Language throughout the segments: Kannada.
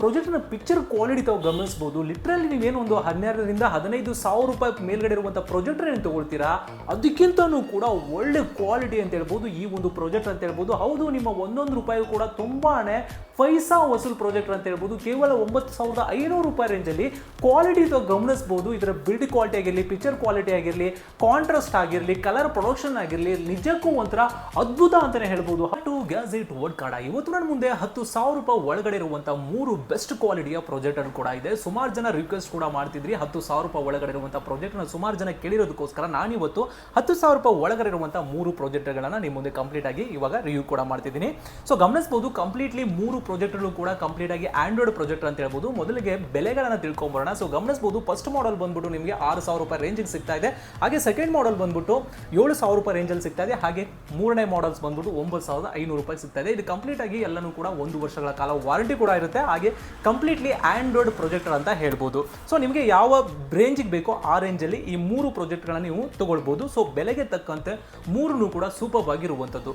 ಪ್ರಾಜೆಕ್ಟ್ನ ಪಿಕ್ಚರ್ ಕ್ವಾಲಿಟಿ ತಾವು ಗಮನಿಸಬಹುದು ಲಿಟ್ರಲಿ ನೀವೇನು ಒಂದು ಹನ್ನೆರಡರಿಂದ ಹದಿನೈದು ಸಾವಿರ ರೂಪಾಯಿ ಮೇಲ್ಗಡೆ ಇರುವಂಥ ಪ್ರೊಜೆಕ್ಟರ್ ಏನು ತಗೊಳ್ತೀರಾ? ಅದಕ್ಕಿಂತನೂ ಕೂಡ ಒಳ್ಳೆ ಕ್ವಾಲಿಟಿ ಅಂತ ಹೇಳ್ಬೋದು ಈ ಒಂದು ಪ್ರಾಜೆಕ್ಟ್ ಅಂತ ಹೇಳ್ಬೋದು. ಹೌದು, ನಿಮ್ಮ ಒಂದೊಂದು ರೂಪಾಯಿ ಕೂಡ ತುಂಬಾನೇ ಪೈಸಾ ವಸೂಲ್ ಪ್ರಾಜೆಕ್ಟ್ ಅಂತ ಹೇಳ್ಬೋದು, ಕೇವಲ ಒಂಬತ್ತು ಸಾವಿರದ ಐನೂರು ರೂಪಾಯಿ ರೇಂಜಲ್ಲಿ ಕ್ವಾಲಿಟಿ ಗಮನಿಸ್ಬೋದು. ಇದರ ಬಿಲ್ಡ್ ಕ್ವಾಲಿಟಿ ಆಗಿರಲಿ ಪಿಕ್ಚರ್ ಕ್ವಾಲಿಟಿ ಆಗಿರಲಿ ಕಾಂಟ್ರಾಸ್ಟ್ ಆಗಿರಲಿ ಕಲರ್ ಪ್ರೊಡಕ್ಷನ್ ಆಗಿರಲಿ, ನಿಜಕ್ಕೂ ಒಂಥರ ಅದ್ಭುತ ಅಂತಾನೆ ಹೇಳ್ಬೋದು. ಟು ಗ್ಯಾಜೆಟ್ ವರ್ಡ್ ಕಾರ್ಡ ಇವತ್ತು ನನ್ನ ಮುಂದೆ ಹತ್ತು ಸಾವಿರ ರೂಪಾಯಿ ಒಳಗಡೆ ಇರುವಂಥ ಮೂರು ಬೆಸ್ಟ್ ಕ್ವಾಲಿಟಿಯ ಪ್ರಾಜೆಕ್ಟರ್ ಕೂಡ ಇದೆ. ಸುಮಾರು ಜನ ರಿಕ್ವೆಸ್ಟ್ ಕೂಡ ಮಾಡ್ತಿದ್ರಿ. ಹತ್ತು ಸಾವಿರ ರೂಪಾಯಿ ಒಳಗಡೆ ಇರುವಂಥ ಪ್ರಾಜೆಕ್ಟ್ನ ಸುಮಾರು ಜನ ಕೇಳಿರೋದಕ್ಕೋಸ್ಕರ ನಾನಿವತ್ತು ಹತ್ತು ಸಾವಿರ ರೂಪಾಯಿ ಒಳಗಡೆ ಇರುವಂಥ ಮೂರು ಪ್ರಾಜೆಕ್ಟ್ಗಳನ್ನು ನಿಮ್ಮ ಮುಂದೆ ಕಂಪ್ಲೀಟ್ ಆಗಿ ಇವಾಗ ರಿವ್ಯೂ ಕೂಡ ಮಾಡ್ತಿದ್ದೀನಿ. ಸೊ ಗಮನಿಸಬಹುದು ಕಂಪ್ಲೀಟ್ಲಿ ಮೂರು ಪ್ರಾಜೆಕ್ಟ್ಗಳು ಕೂಡ ಕಂಪ್ಲೀಟ್ ಆಗಿ ಆಂಡ್ರಾಯ್ಡ್ ಪ್ರೊಜೆಕ್ಟರ್ ಅಂತ ಹೇಳ್ಬೋದು. ಮೊದಲಿಗೆ ಬೆಲೆಗಳನ್ನು ತಿಳ್ಕೊಂಬರೋಣ. ಸೊ ಗಮನಿಸಬಹುದು ಫಸ್ಟ್ ಮಾಡೆಲ್ ಬಂದ್ಬಿಟ್ಟು ನಿಮಗೆ ಆರು ಸಾವಿರ ರೂಪಾಯಿ ರೇಂಜಿಗೆ ಸಿಗ್ತಾ ಇದೆ. ಹಾಗೆ ಸೆಕೆಂಡ್ ಮಾಡೆಲ್ ಬಂದ್ಬಿಟ್ಟು ಏಳು ಸಾವಿರ ರೂಪಾಯಿ ರೇಂಜಲ್ಲಿ ಸಿಗ್ತಾ ಇದೆ. ಹಾಗೆ ಮೂರನೇ ಮಾಡೆಲ್ಸ್ ಬಂದ್ಬಿಟ್ಟು ಒಂಬತ್ತು ಸಾವಿರದ ಐನೂರು ರೂಪಾಯಿ ಸಿಗ್ತಾ ಇದೆ. ಇದು ಕಂಪ್ಲೀಟ್ ಆಗಿ ಎಲ್ಲನೂ ಕೂಡ ಒಂದು ವರ್ಷಗಳ ಕಾಲ ವಾರಂಟಿ ಕೂಡ ಇರುತ್ತೆ. ಹಾಗೆ ಕಂಪ್ಲೀಟ್ಲಿ ಆಂಡ್ರಾಯ್ಡ್ ಪ್ರೊಜೆಕ್ಟರ್ ಅಂತ ಹೇಳ್ಬೋದು. ಸೊ ನಿಮಗೆ ಯಾವ ರೇಂಜಿಗೆ ಬೇಕೋ ಆ ರೇಂಜಲ್ಲಿ ಈ ಮೂರು ಪ್ರಾಜೆಕ್ಟ್ಗಳನ್ನ ನೀವು ತಗೊಳ್ಬೋದು. ಸೊ ಬೆಲೆಗೆ ತಕ್ಕಂತೆ ಮೂರನ್ನು ಕೂಡ ಸೂಪರ್ ಆಗಿರುವಂಥದ್ದು.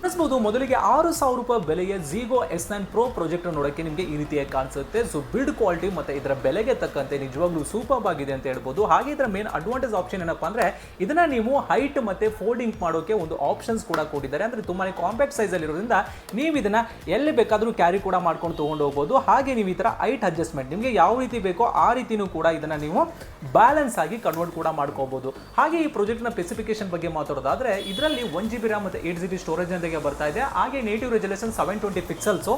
ಮೊದಲಿಗೆ ಆರು ಸಾವಿರ ರೂಪಾಯಿ ಬೆಲೆಯ ಝೀಗೋ ಎಸ್ ನೈನ್ ಪ್ರೊ ಪ್ರಾಜೆಕ್ಟ್ ನೋಡೋಕ್ಕೆ ನಿಮಗೆ ಈ ರೀತಿಯಾಗಿ ಕಾಣಿಸುತ್ತೆ. ಸೊ ಬಿಲ್ಡ್ ಕ್ವಾಲಿಟಿ ಮತ್ತು ಇದರ ಬೆಲೆಗೆ ತಕ್ಕಂತೆ ನಿಜವಾಗ್ಲೂ ಸೂಪರ್ ಆಗಿದೆ ಅಂತ ಹೇಳ್ಬೋದು. ಹಾಗೆ ಇದರ ಮೇನ್ ಅಡ್ವಾಂಟೇಜ್ ಆಪ್ಷನ್ ಏನಪ್ಪ ಅಂದರೆ, ಇದನ್ನ ನೀವು ಹೈಟ್ ಮತ್ತೆ ಫೋಲ್ಡಿಂಗ್ ಮಾಡೋಕೆ ಒಂದು ಆಪ್ಷನ್ಸ್ ಕೂಡ ಕೊಟ್ಟಿದ್ದಾರೆ. ಅಂದರೆ ತುಂಬಾ ಕಾಂಪ್ಯಾಕ್ಟ್ ಸೈಜ್ ಅಲ್ಲಿ ಇರೋದ್ರಿಂದ ನೀವು ಇದನ್ನು ಎಲ್ಲಿ ಬೇಕಾದರೂ ಕ್ಯಾರಿ ಕೂಡ ಮಾಡ್ಕೊಂಡು ತೊಗೊಂಡು ಹೋಗ್ಬೋದು. ಹಾಗೆ ನೀವು ಈ ಥರ ಹೈಟ್ ಅಡ್ಜಸ್ಟ್ಮೆಂಟ್ ನಿಮಗೆ ಯಾವ ರೀತಿ ಬೇಕೋ ಆ ರೀತಿಯೂ ಕೂಡ ಇದನ್ನ ನೀವು ಬ್ಯಾಲೆನ್ಸ್ ಆಗಿ ಕನ್ವರ್ಟ್ ಕೂಡ ಮಾಡ್ಕೋಬೋದು. ಹಾಗೆ ಈ ಪ್ರಾಜೆಕ್ಟ್ನ ಸ್ಪೆಸಿಫಿಕೇಶನ್ ಬಗ್ಗೆ ಮಾತಾಡೋದಾದರೆ, ಇದರಲ್ಲಿ ಒನ್ ಜಿ ಬಿ ರ್ಯಾಮ್ ಮತ್ತು ಏಟ್ ಜಿ ಬಿ ಸ್ಟೋರೇಜ್ ಜೊತೆಗೆ ಬರ್ತಾ ಇದೆ. ಹಾಗೆ native resolution seven twenty pixels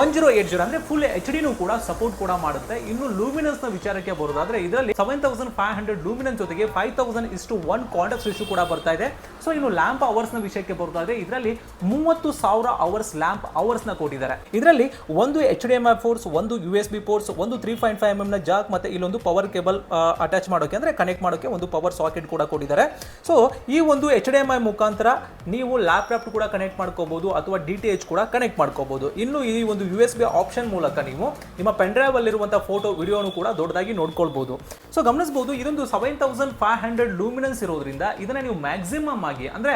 one zero eight zero ಅಂದ್ರೆ ಫುಲ್ ಎಚ್ ಡಿನೂ ಕೂಡ ಸಪೋರ್ಟ್ ಕೂಡ ಮಾಡುತ್ತೆ. ಇನ್ನು ಲೂಮಿನನ್ಸ್ನ ವಿಚಾರಕ್ಕೆ ಬರೋದಾದ್ರೆ, ಇದರಲ್ಲಿ seven thousand five hundred luminous ಜೊತೆಗೆ ಫೈವ್ ತೌಸಂಡ್ ಇಷ್ಟು ಒನ್ ಕಾಂಟ್ಯಾಕ್ಟ್ ಇಶ್ಯೂ ಕೂಡ ಬರ್ತಾ ಇದೆ. ಸೊ ಇನ್ನು ಲ್ಯಾಂಪ್ ಅವರ್ಸ್ನ ವಿಷಯಕ್ಕೆ ಬರೋದಾದ್ರೆ, ಇದರಲ್ಲಿ ಮೂವತ್ತು ಸಾವಿರ ಅವರ್ಸ್ ಲ್ಯಾಂಪ್ ಅವರ್ಸ್ನ ಕೊಟ್ಟಿದ್ದಾರೆ. ಇದರಲ್ಲಿ ಒಂದು H D M I ports ಒಂದು ಯು ಎಸ್ ಬಿ ಫೋರ್ಸ್ ಒಂದು ತ್ರೀ ಪಾಯಿಂಟ್ ಫೈವ್ ಎಂ ನ ಜಾಕ್ ಮತ್ತೆ ಇಲ್ಲೊಂದು ಪವರ್ ಕೇಬಲ್ ಅಟ್ಯಾಚ್ ಮಾಡೋಕೆ ಅಂದ್ರೆ ಕನೆಕ್ಟ್ ಮಾಡೋಕೆ ಒಂದು ಪವರ್ ಸಾಕೆಟ್ ಕೂಡ ಕೊಟ್ಟಿದ್ದಾರೆ. ಸೊ ಈ ಒಂದು ಎಚ್ ಡಿ ಎಂ ಐ ಮುಖಾಂತರ ನೀವು ಲ್ಯಾಪ್ಟಾಪ್ ಕೂಡ ಕನೆಕ್ಟ್ ಮಾಡ್ಕೋಬಹುದು ಅಥವಾ ಡಿ ಟಿ ಎಚ್ ಕೂಡ ಕನೆಕ್ಟ್ ಮಾಡ್ಕೋಬಹುದು ಇನ್ನು ಈ ಒಂದು ಯು ಎಸ್ ಆಪ್ಷನ್ ಮೂಲಕ ನೀವು ನಿಮ್ಮ ಪೆನ್ ಡ್ರೈವ್ ಅಲ್ಲಿರುವಂತಹ ಫೋಟೋ ವಿಡಿಯೋನು ಕೂಡ ದೊಡ್ಡದಾಗಿ ನೋಡ್ಕೊಳ್ಬಹುದು ಸೊ ಗಮನಿಸಬಹುದು ಇದೊಂದು seven thousand five hundred luminance ಇರೋದ್ರಿಂದ ಇದನ್ನ ನೀವು ಮ್ಯಾಕ್ಸಿಮಮ್ ಆಗಿ, ಅಂದ್ರೆ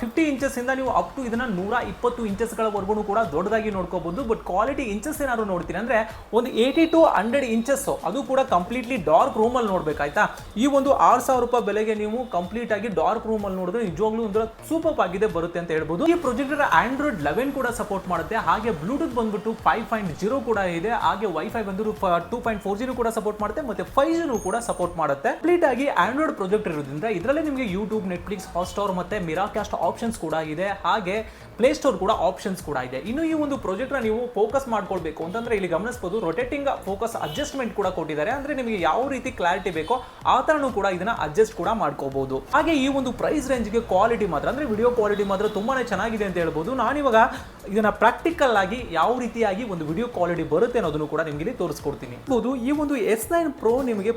ಫಿಫ್ಟಿ ಇಂಚಸ್ ಇಂದ ನೀವು ಅಪ್ ಟು ಇದನ್ನ ನೂರ ಇಪ್ಪತ್ತು ಇಂಚಸ್ಗಳವರೆಗೂ ಕೂಡ ದೊಡ್ಡದಾಗಿ ನೋಡ್ಕೋಬಹುದು ಬಟ್ ಕ್ವಾಲಿಟಿ ಇಂಚಸ್ ಏನಾದ್ರು ನೋಡ್ತೀನಿ ಅಂದ್ರೆ, ಒಂದು ಏಯ್ಟಿ ಟು ಹಂಡ್ರೆಡ್ ಇಂಚಸ್ ಅದು ಕೂಡ ಕಂಪ್ಲೀಟ್ಲಿ ಡಾರ್ಕ್ ರೂಮ್ ಅಲ್ಲಿ ನೋಡ್ಬೇಕಾಯ್ತಾ? ಈ ಒಂದು ಆರು ಸಾವಿರ ರೂಪಾಯಿ ಬೆಲೆಗೆ ನೀವು ಕಂಪ್ಲೀಟ್ ಆಗಿ ಡಾರ್ಕ್ ರೂಮ್ ಅಲ್ಲಿ ನೋಡಿದ್ರೆ ನಿಜವಾಗ್ಲೂ ಒಂದು ಸೂಪರ್ ಆಗಿದೆ ಬರುತ್ತೆ ಅಂತ ಹೇಳ್ಬೋದು. ಈ ಪ್ರೊಜೆಕ್ಟರ್ ಆಂಡ್ರಾಯ್ಡ್ ಲೆವೆನ್ ಕೂಡ ಸಪೋರ್ಟ್ ಮಾಡುತ್ತೆ. ಹಾಗೆ ಬ್ಲೂಟೂತ್ ಬಂದ್ಬಿಟ್ಟು ಫೈವ್ ಪಾಯಿಂಟ್ ಜೀರೋ ಕೂಡ ಇದೆ. ಹಾಗೆ ವೈಫೈ ಬಂದು ಟೂ ಪಾಯಿಂಟ್ ಫೋರ್ ಜಿನೂ ಕೂಡ ಸಪೋರ್ಟ್ ಮಾಡುತ್ತೆ, ಮತ್ತೆ ಫೈವ್ ಜಿನೂ ಕೂಡ ಸಪೋರ್ಟ್ ಮಾಡುತ್ತೆ. ಕಂಪ್ಲೀಟ್ ಆಗಿ ಆಂಡ್ರಾಯ್ಡ್ ಪ್ರಾಜೆಕ್ಟ್ ಇರೋದ್ರಿಂದ ಇದರಲ್ಲಿ ನಿಮಗೆ ಯೂಟ್ಯೂಬ್ ನೆಟ್ಫ್ಲಿಕ್ಸ್ ಹಾಟ್ಸ್ಟಾರ್ ಮತ್ತೆ ಮಿರಾಕ್ಯಾಸ್ಟ್ ಆಪ್ಷನ್ಸ್ ಕೂಡ ಇದೆ. ಹಾಗೆ ಪ್ಲೇ ಸ್ಟೋರ್ ಕೂಡ ಆಪ್ಷನ್ಸ್ ಕೂಡ ಇದೆ. ಇನ್ನು ಈ ಒಂದು ಪ್ರಾಜೆಕ್ಟ್ನ ನೀವು ಫೋಕಸ್ ಮಾಡ್ಕೊಳ್ಬೇಕು ಅಂತಂದ್ರೆ ಇಲ್ಲಿ ಗಮನಿಸಬಹುದು ರೊಟೇಟಿಂಗ್ ಫೋಕಸ್ ಅಡ್ಜಸ್ಟ್ಮೆಂಟ್ ಕೂಡ ಕೊಟ್ಟಿದ್ದಾರೆ. ಅಂದ್ರೆ ನಿಮಗೆ ಯಾವ ರೀತಿ ಕ್ಲಾರಿಟಿ ಬೇಕೋ ಆ ಥರನೂ ಕೂಡ ಇದನ್ನ ಅಡ್ಜಸ್ಟ್ ಕೂಡ ಮಾಡ್ಕೋಬಹುದು ಹಾಗೆ ಈ ಒಂದು ಪ್ರೈಸ್ ರೇಂಜ್ಗೆ ಕ್ವಾಲಿಟಿ ಮಾತ್ರ, ಅಂದ್ರೆ ವಿಡಿಯೋ ಕ್ವಾಲಿಟಿ ಮಾತ್ರ ತುಂಬಾನೇ ಚೆನ್ನಾಗಿದೆ ಅಂತ ಹೇಳ್ಬೋದು. ನಾನಿವಾಗ ಇದನ್ನ ಪ್ರಾಕ್ಟಿಕಲ್ ಆಗಿ ಯಾವ ರೀತಿಯಾಗಿ ಒಂದು ವಿಡಿಯೋ ಕ್ವಾಲಿಟಿ ಬರುತ್ತೆ ಅನ್ನೋದನ್ನು ಕೂಡ ನಿಮಗೆ ಇಲ್ಲಿ ತೋರಿಸ್ಕೊಡ್ತೀನಿ. ಹೌದು ಈ ಒಂದು ಎಸ್ ನೈನ್ ಪ್ರೋ ನಿಮಗೆ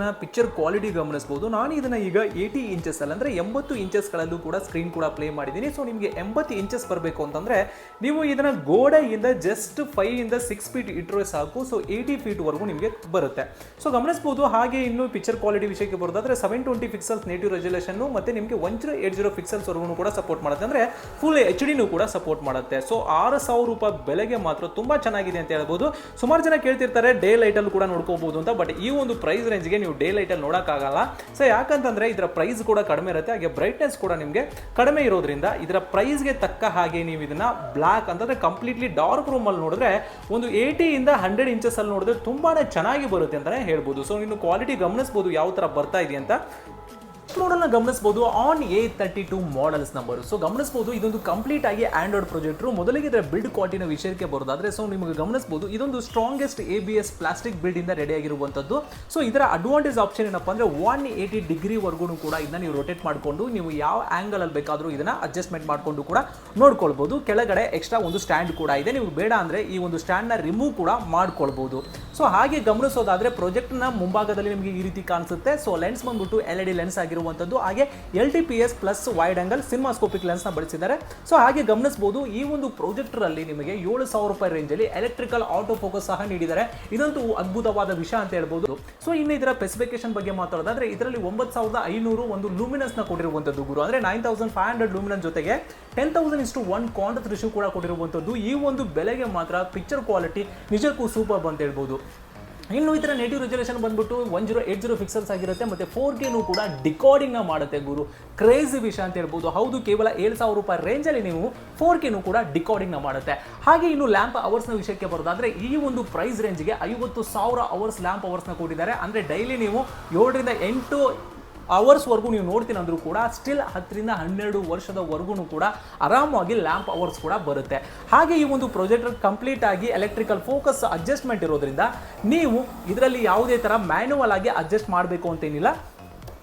ನ ಪಿಕ್ಚರ್ ಕ್ವಾಲಿಟಿ ಗಮನಿಸಬಹುದು ನಾನು ಇದನ್ನ ಈಗ ಏಯ್ಟಿ ಇಂಚಸ್ ಅಲ್ಲಿ, ಅಂದ್ರೆ ಎಂಬತ್ತು ಇಂಚಸ್ ಗಳಲ್ಲೂ ಕೂಡ ಸ್ಕ್ರೀನ್ ಕೂಡ ಪ್ಲೇ ಮಾಡಿದ್ದೀನಿ. ಸೊ ನಿಮಗೆ ಎಂಬತ್ತು ಇಂಚಸ್ ಬರಬೇಕು ಅಂತಂದ್ರೆ ನೀವು ಇದನ್ನ ಗೋಡೆಯಿಂದ ಜಸ್ಟ್ ಫೈವ್ ಇಂದ ಸಿಕ್ಸ್ ಫೀಟ್ ಇಟ್ಟರೆ ಸಾಕು. ಸೊ ಫೀಟ್ ವರೆಗೂ ನಿಮಗೆ ಬರುತ್ತೆ. ಸೊ ಗಮನಿಸಬಹುದು ಹಾಗೆ ಇನ್ನು ಪಿಕ್ಚರ್ ಕ್ವಾಲಿಟಿ ವಿಷಯಕ್ಕೆ ಬರೋದಾದ್ರೆ seven twenty pixels native resolution ಮತ್ತೆ ನಿಮಗೆ one zero eight zero pixels ವರೆಗೂ ಕೂಡ ಸಪೋರ್ಟ್ ಮಾಡುತ್ತೆ. ಅಂದ್ರೆ ಫುಲ್ ಎಚ್ ಡಿನೂ ಕೂಡ ಸಪೋರ್ಟ್ ಮಾಡುತ್ತೆ. ಸೊ ಆರು ಸಾವಿರ ರೂಪಾಯಿ ಬೆಲೆಗೆ ಮಾತ್ರ ತುಂಬಾ ಚೆನ್ನಾಗಿದೆ ಅಂತ ಹೇಳ್ಬೋದು. ಸುಮಾರು ಜನ ಕೇಳ್ತಿರ್ತಾರೆ ಡೇ ಲೈಟ್ ಅಲ್ಲಿ ಕೂಡ ನೋಡ್ಕೋಬಹುದು ಅಂತ. ಬಟ್ ಈ ಒಂದು ಪ್ರೈಸ್ ರೇಂಜ್ಗೆ ನೀವು ಡೇ ಲೈಟ್ ಅಲ್ಲಿ ನೋಡಕ್ಕಾಗಲ್ಲ. ಸೊ ಯಾಕಂತಂದ್ರೆ ಇದರ ಪ್ರೈಸ್ ಕೂಡ ಕಡಿಮೆ ಇರುತ್ತೆ. ಹಾಗೆ ಬ್ರೈಟ್ನೆಸ್ ಕೂಡ ನಿಮಗೆ ಕಡಿಮೆ ಇರೋದ್ರಿಂದ ಇದರ ಪ್ರೈಸ್ಗೆ ತಕ್ಕ ಹಾಗೆ ನೀವು ಇದನ್ನ ಬ್ಲಾಕ್ ಅಂತಂದ್ರೆ ಕಂಪ್ಲೀಟ್ಲಿ ಡಾರ್ಕ್ ರೂಮ್ ಅಲ್ಲಿ ನೋಡಿದ್ರೆ ಒಂದು ಏಯ್ಟಿ ಇಂದ ಹಂಡ್ರೆಡ್ ಇಂಚಸ್ ಅಲ್ಲಿ ನೋಡಿದ್ರೆ ತುಂಬಾನೇ ಚೆನ್ನಾಗಿ ಬರುತ್ತೆ ಅಂತಾನೆ ಹೇಳ್ಬೋದು. ಸೊ ಇನ್ನು ಕ್ವಾಲಿಟಿ ಗಮನಿಸಬಹುದು ಯಾವ ತರ ಬರ್ತಾ ಇದೆ ಅಂತ ಮಾಡಲ್ನ ಗಮನಿಸಬಹುದು on A thirty two models number so ಗಮನಿಸಬಹುದು ಇದೊಂದು ಕಂಪ್ಲೀಟ್ ಆಗಿ ಆಂಡ್ರಾಯ್ಡ್ ಪ್ರಾಜೆಕ್ಟ್ ಮೊದಲಿಗೆ ಇದರ ಬಿಲ್ಡ್ ಕ್ವಾಲಿಟಿನ ವಿಷಯಕ್ಕೆ ಬರೋದಾದ್ರೆ ಸೊ ನಿಮಗೆ ಗಮನಿಸಬಹುದು ಇದೊಂದು strongest A B S plastic build ಇಂದ ರೆಡಿ ಆಗಿರುವಂತದ್ದು. ಸೊ ಇದರ ಅಡ್ವಾಂಟೇಜ್ ಆಪ್ಷನ್ ಏನಪ್ಪ ಅಂದ್ರೆ ಒನ್ ಏಯ್ಟಿ ಡಿಗ್ರಿವರೆಗೂ ಕೂಡ ಇದನ್ನ ನೀವು ರೊಟೇಟ್ ಮಾಡಿಕೊಂಡು, ನೀವು ಯಾವ ಆಂಗಲ್ ಅಲ್ಲಿ ಬೇಕಾದರೂ ಇದನ್ನ ಅಡ್ಜಸ್ಟ್ಮೆಂಟ್ ಮಾಡಿಕೊಂಡು ಕೂಡ ನೋಡ್ಕೊಳ್ಬಹುದು ಕೆಳಗಡೆ ಎಕ್ಸ್ಟ್ರಾ ಒಂದು ಸ್ಟ್ಯಾಂಡ್ ಕೂಡ ಇದೆ. ನೀವು ಬೇಡ ಅಂದ್ರೆ ಈ ಒಂದು ಸ್ಟ್ಯಾಂಡ್ನ ರಿಮೂವ್ ಕೂಡ ಮಾಡ್ಕೊಳ್ಬಹುದು ಸೊ ಹಾಗೆ ಗಮನಿಸೋದಾದ್ರೆ ಪ್ರಾಜೆಕ್ಟ್ನ ಮುಂಭಾಗದಲ್ಲಿ ನಿಮಗೆ ಈ ರೀತಿ ಕಾಣಿಸುತ್ತೆ. ಸೊ ಲೆನ್ಸ್ ಬಂದ್ಬಿಟ್ಟು ಎಲ್ ಇ ಲೆನ್ಸ್ ಆಗಿರೋ ಆಗಿರುವಂಥದ್ದು ಹಾಗೆ L T P S plus wide angle cinemascopic ಲೆನ್ಸ್ನ ಬಳಸಿದ್ದಾರೆ ಸೊ ಹಾಗೆ ಗಮನಿಸಬಹುದು ಈ ಒಂದು ಪ್ರೊಜೆಕ್ಟರ್ ಅಲ್ಲಿ ನಿಮಗೆ ಏಳು ಸಾವಿರ ರೂಪಾಯಿ ರೇಂಜಲ್ಲಿ ಎಲೆಕ್ಟ್ರಿಕಲ್ ಆಟೋ ಫೋಕಸ್ ಸಹ ನೀಡಿದ್ದಾರೆ. ಇದಂತೂ ಅದ್ಭುತವಾದ ವಿಷಯ ಅಂತ ಹೇಳ್ಬೋದು. ಸೊ ಇನ್ನು ಇದರ ಸ್ಪೆಸಿಫಿಕೇಶನ್ ಬಗ್ಗೆ ಮಾತಾಡೋದಾದ್ರೆ, ಇದರಲ್ಲಿ ಒಂಬತ್ತು ಸಾವಿರದ ಐನೂರು ಒಂದು ಲೂಮಿನಸ್ನ ಕೊಟ್ಟಿರುವಂಥದ್ದು ಗುರು. ಅಂದ್ರೆ nine thousand five hundred luminous ಜೊತೆಗೆ ಟೆನ್ ತೌಸಂಡ್ ಇಷ್ಟು ಒನ್ ಕಾಂಟ್ರಾಸ್ಟ್ ರಿಶ್ಯೂ ಕೂಡ ಕೊಟ್ಟಿರುವಂಥದ್ದು ಈ ಒಂದು ಬೆಲೆಗೆ ಮಾತ್ರ ಪಿಕ್ಚರ್ ಕ್ವಾಲಿಟಿ ನಿಜಕ್ಕೂ ಸೂಪರ್ ಅಂತ ಹೇಳ್ಬೋದು. ಇನ್ನು ಇದರ ನೇಟಿವ್ ರೆಜುಲೇಷನ್ ಬಂದ್ಬಿಟ್ಟು one zero eight zero pixels ಆಗಿರುತ್ತೆ. ಮತ್ತೆ ಫೋರ್ ಕೆನೂ ಕೂಡ ಡಿಕಾರ್ಡಿಂಗ್ನ ಮಾಡುತ್ತೆ ಗುರು. ಕ್ರೇಜಿ ವಿಷಯ ಅಂತ ಹೇಳ್ಬೋದು. ಹೌದು, ಕೇವಲ ಏಳು ಸಾವಿರ ರೂಪಾಯಿ ರೇಂಜಲ್ಲಿ ನೀವು ಫೋರ್ ಕೆನೂ ಕೂಡ ಡಿಕಾರ್ಡಿಂಗ್ನ ಮಾಡುತ್ತೆ. ಹಾಗೆ ಇನ್ನು ಲ್ಯಾಂಪ್ ಅವರ್ಸ್ನ ವಿಷಯಕ್ಕೆ ಬರೋದಾದರೆ ಈ ಒಂದು ಪ್ರೈಸ್ ರೇಂಜ್ಗೆ ಐವತ್ತು ಸಾವಿರ ಅವರ್ಸ್ ಲ್ಯಾಂಪ್ ಅವರ್ಸ್ನ ಕೊಟ್ಟಿದ್ದಾರೆ. ಅಂದರೆ ಡೈಲಿ ನೀವು ಏಳರಿಂದ ಎಂಟು ಅವರ್ಸ್ವರೆಗೂ ನೀವು ನೋಡ್ತೀನಿ ಅಂದ್ರೂ ಕೂಡ ಸ್ಟಿಲ್ ಹತ್ತರಿಂದ ಹನ್ನೆರಡು ವರ್ಷದವರೆಗೂ ಕೂಡ ಆರಾಮಾಗಿ ಲ್ಯಾಂಪ್ ಅವರ್ಸ್ ಕೂಡ ಬರುತ್ತೆ. ಹಾಗೆ ಈ ಒಂದು ಪ್ರೊಜೆಕ್ಟರ್ ಕಂಪ್ಲೀಟ್ ಆಗಿ ಎಲೆಕ್ಟ್ರಿಕಲ್ ಫೋಕಸ್ ಅಡ್ಜಸ್ಟ್ಮೆಂಟ್ ಇರೋದ್ರಿಂದ ನೀವು ಇದರಲ್ಲಿ ಯಾವುದೇ ಥರ ಮ್ಯಾನ್ಯುವಲ್ ಆಗಿ ಅಡ್ಜಸ್ಟ್ ಮಾಡಬೇಕು ಅಂತೇನಿಲ್ಲ